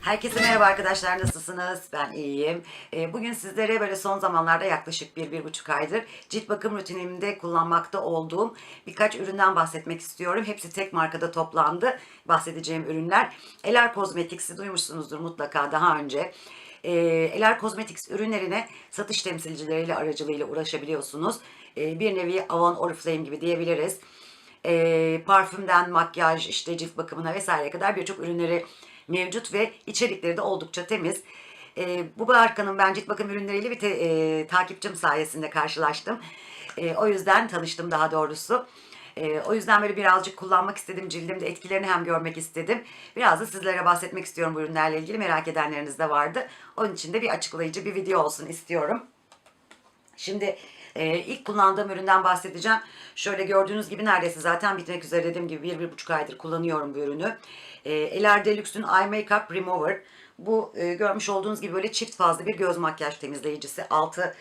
Herkese merhaba arkadaşlar nasılsınız? Ben iyiyim. Ee, Bugün sizlere böyle son zamanlarda yaklaşık bir, bir buçuk aydır cilt bakım rutinimde kullanmakta olduğum birkaç üründen bahsetmek istiyorum. Hepsi tek markada toplandı bahsedeceğim ürünler. Elar Cosmetics'i duymuşsunuzdur mutlaka daha önce. Ee, Elar Cosmetics ürünlerine satış temsilcileriyle aracılığıyla ulaşabiliyorsunuz. Ee, bir nevi Avon Oriflame gibi diyebiliriz. Ee, parfümden makyaj, işte cilt bakımına vesaireye kadar birçok ürünleri mevcut ve içerikleri de oldukça temiz. Ee, bu markanın ben cilt bakım ürünleriyle bir te- e, takipçim sayesinde karşılaştım. Ee, o yüzden tanıştım daha doğrusu. Ee, o yüzden böyle birazcık kullanmak istedim. Cildimde etkilerini hem görmek istedim. Biraz da sizlere bahsetmek istiyorum bu ürünlerle ilgili. Merak edenleriniz de vardı. Onun için de bir açıklayıcı bir video olsun istiyorum. Şimdi e, ilk kullandığım üründen bahsedeceğim. Şöyle gördüğünüz gibi neredeyse zaten bitmek üzere dediğim gibi bir, bir buçuk aydır kullanıyorum bu ürünü. E, Elar Deluxe'ün Eye Makeup Remover. Bu e, görmüş olduğunuz gibi böyle çift fazlı bir göz makyaj temizleyicisi. Altı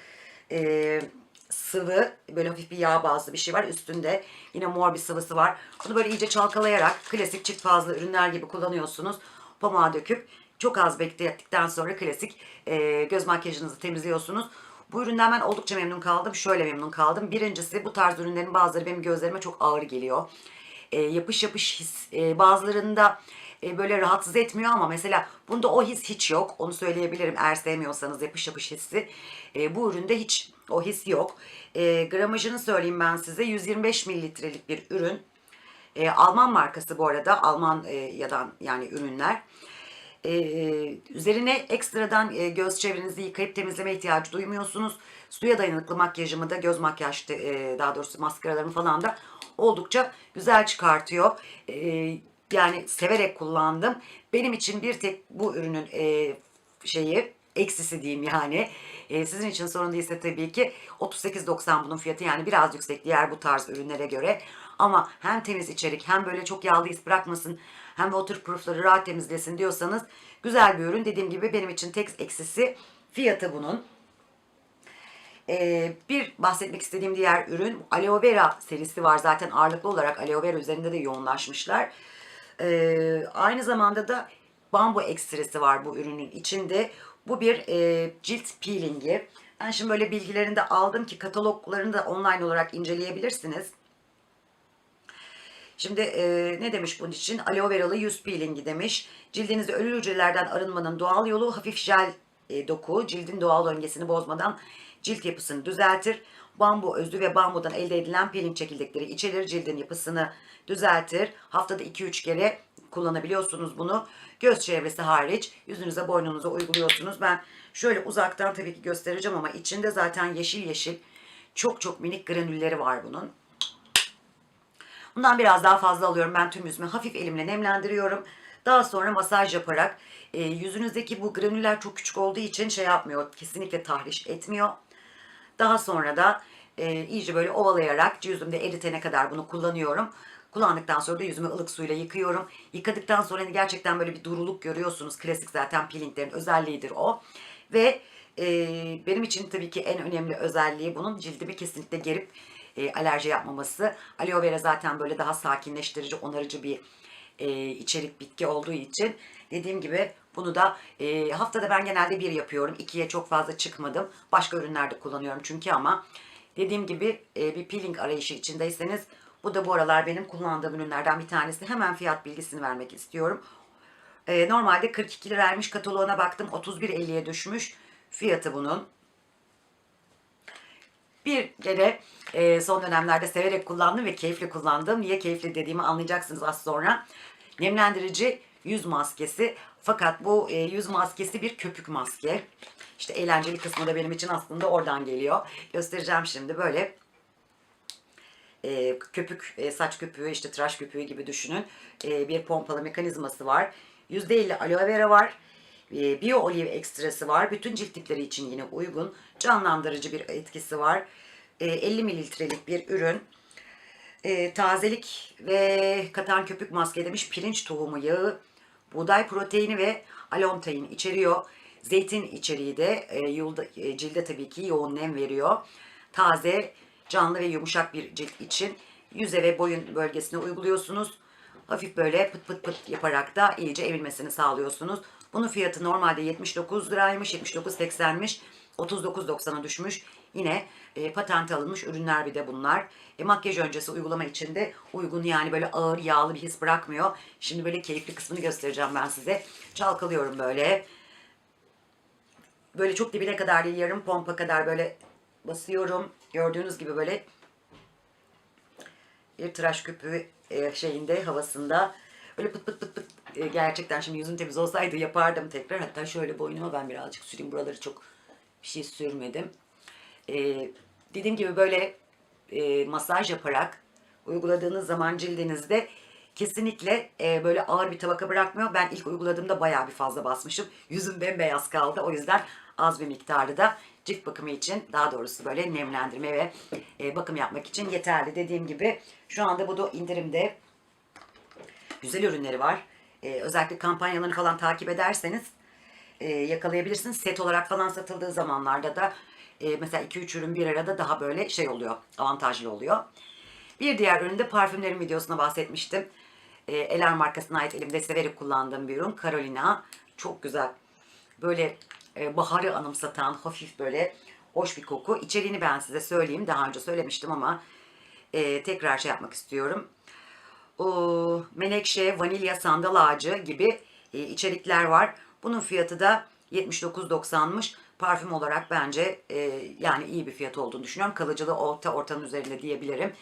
e, sıvı böyle hafif bir yağ bazlı bir şey var. Üstünde yine mor bir sıvısı var. Bunu böyle iyice çalkalayarak klasik çift fazlı ürünler gibi kullanıyorsunuz. Pamuğa döküp çok az beklettikten sonra klasik e, göz makyajınızı temizliyorsunuz. Bu üründen ben oldukça memnun kaldım. Şöyle memnun kaldım. Birincisi bu tarz ürünlerin bazıları benim gözlerime çok ağır geliyor. E, yapış yapış his. E, bazılarında e, böyle rahatsız etmiyor ama mesela bunda o his hiç yok. Onu söyleyebilirim eğer sevmiyorsanız yapış yapış hissi. E, bu üründe hiç o his yok. E, gramajını söyleyeyim ben size. 125 mililitrelik bir ürün. E, Alman markası bu arada. Alman e, yadan yani ürünler. E, üzerine ekstradan e, göz çevrenizi yıkayıp temizleme ihtiyacı duymuyorsunuz. Suya dayanıklı makyajımı da göz makyaj e, daha doğrusu maskaralarımı falan da oldukça güzel çıkartıyor. E, yani severek kullandım. Benim için bir tek bu ürünün e, şeyi eksisi diyeyim yani. E, sizin için sorun değilse tabii ki 38.90 bunun fiyatı yani biraz yüksek diğer bu tarz ürünlere göre. Ama hem temiz içerik hem böyle çok yağlı iz bırakmasın hem waterproofları rahat temizlesin diyorsanız güzel bir ürün. Dediğim gibi benim için tek eksisi fiyatı bunun. Ee, bir bahsetmek istediğim diğer ürün aloe vera serisi var zaten ağırlıklı olarak aloe vera üzerinde de yoğunlaşmışlar. Ee, aynı zamanda da bambu ekstresi var bu ürünün içinde. Bu bir e, cilt peelingi. Ben şimdi böyle bilgilerini de aldım ki kataloglarını da online olarak inceleyebilirsiniz. Şimdi e, ne demiş bunun için? Aloe veralı yüz peelingi demiş. Cildinizde ölü hücrelerden arınmanın doğal yolu hafif jel e, doku. Cildin doğal döngesini bozmadan cilt yapısını düzeltir. Bambu özü ve bambudan elde edilen peeling çekirdekleri içerir. Cildin yapısını düzeltir. Haftada 2-3 kere kullanabiliyorsunuz bunu. Göz çevresi hariç yüzünüze boynunuza uyguluyorsunuz. Ben şöyle uzaktan tabii ki göstereceğim ama içinde zaten yeşil yeşil çok çok minik granülleri var bunun. Bundan biraz daha fazla alıyorum. Ben tüm yüzümü hafif elimle nemlendiriyorum. Daha sonra masaj yaparak e, yüzünüzdeki bu granüller çok küçük olduğu için şey yapmıyor. Kesinlikle tahriş etmiyor. Daha sonra da e, iyice böyle ovalayarak yüzümde eritene kadar bunu kullanıyorum. Kullandıktan sonra da yüzümü ılık suyla yıkıyorum. Yıkadıktan sonra hani gerçekten böyle bir duruluk görüyorsunuz. Klasik zaten peelinglerin özelliğidir o. Ve e, benim için tabii ki en önemli özelliği bunun cildimi kesinlikle gerip e, alerji yapmaması. Aloe vera zaten böyle daha sakinleştirici, onarıcı bir e, içerik bitki olduğu için dediğim gibi bunu da e, haftada ben genelde bir yapıyorum. İkiye çok fazla çıkmadım. Başka ürünlerde kullanıyorum çünkü ama dediğim gibi e, bir peeling arayışı içindeyseniz bu da bu aralar benim kullandığım ürünlerden bir tanesi. Hemen fiyat bilgisini vermek istiyorum. E, normalde 42 liraymış kataloğuna baktım 31.50'ye düşmüş fiyatı bunun. Bir kere e, son dönemlerde severek kullandım ve keyifli kullandım. Niye keyifli dediğimi anlayacaksınız az sonra. Nemlendirici yüz maskesi. Fakat bu e, yüz maskesi bir köpük maske. İşte eğlenceli kısmı da benim için aslında oradan geliyor. Göstereceğim şimdi böyle e, köpük, e, saç köpüğü, işte tıraş köpüğü gibi düşünün. E, bir pompalı mekanizması var. %50 aloe vera var. E, Bio olive ekstrası var. Bütün cilt tipleri için yine uygun. Canlandırıcı bir etkisi var. E, 50 mililitrelik bir ürün. E, tazelik ve katan köpük maske demiş. Pirinç tohumu yağı, buğday proteini ve alontein içeriyor. Zeytin içeriği de e, e, cilde tabii ki yoğun nem veriyor. Taze, canlı ve yumuşak bir cilt için yüze ve boyun bölgesine uyguluyorsunuz. Hafif böyle pıt pıt pıt yaparak da iyice emilmesini sağlıyorsunuz. Bunun fiyatı normalde 79 liraymış, 79.80'miş. 39.90'a düşmüş. Yine e, patent alınmış ürünler bir de bunlar. E, makyaj öncesi uygulama için de uygun yani böyle ağır yağlı bir his bırakmıyor. Şimdi böyle keyifli kısmını göstereceğim ben size. Çalkalıyorum böyle. Böyle çok dibine kadar yarım pompa kadar böyle basıyorum. Gördüğünüz gibi böyle bir tıraş küpü e, şeyinde havasında böyle pıt pıt pıt pıt e, gerçekten şimdi yüzüm temiz olsaydı yapardım tekrar. Hatta şöyle boynuma ben birazcık süreyim. Buraları çok bir şey sürmedim. E, dediğim gibi böyle e, masaj yaparak uyguladığınız zaman cildinizde kesinlikle e, böyle ağır bir tabaka bırakmıyor. Ben ilk uyguladığımda bayağı bir fazla basmışım. Yüzüm bembeyaz kaldı. O yüzden az bir miktarda da cilt bakımı için daha doğrusu böyle nemlendirme ve e, bakım yapmak için yeterli. Dediğim gibi şu anda bu da indirimde güzel ürünleri var. E, özellikle kampanyalarını falan takip ederseniz e, yakalayabilirsiniz. Set olarak falan satıldığı zamanlarda da e, mesela 2-3 ürün bir arada daha böyle şey oluyor, avantajlı oluyor. Bir diğer ürün de parfümlerin videosuna bahsetmiştim. E, Elar markasına ait elimde severek kullandığım bir ürün. Carolina. Çok güzel. Böyle e, baharı anımsatan hafif böyle hoş bir koku. İçeriğini ben size söyleyeyim. Daha önce söylemiştim ama e, tekrar şey yapmak istiyorum. O, menekşe, vanilya, sandal ağacı gibi e, içerikler var. Bunun fiyatı da 79.90'mış. Parfüm olarak bence e, yani iyi bir fiyat olduğunu düşünüyorum. Kalıcılığı orta ortanın üzerinde diyebilirim.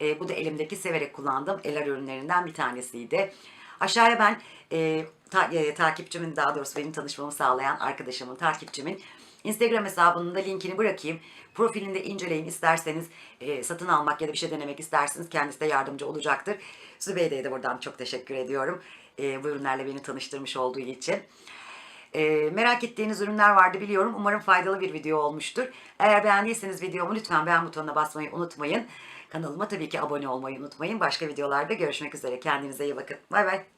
E, bu da elimdeki severek kullandığım Elar ürünlerinden bir tanesiydi. Aşağıya ben e, ta- e, takipçimin daha doğrusu benim tanışmamı sağlayan arkadaşımın, takipçimin Instagram hesabının da linkini bırakayım. Profilinde inceleyin isterseniz e, satın almak ya da bir şey denemek isterseniz kendisi de yardımcı olacaktır. Zübeyde'ye de buradan çok teşekkür ediyorum. E, bu ürünlerle beni tanıştırmış olduğu için. E, merak ettiğiniz ürünler vardı biliyorum. Umarım faydalı bir video olmuştur. Eğer beğendiyseniz videomu lütfen beğen butonuna basmayı unutmayın. Kanalıma tabii ki abone olmayı unutmayın. Başka videolarda görüşmek üzere. Kendinize iyi bakın. Bay bay.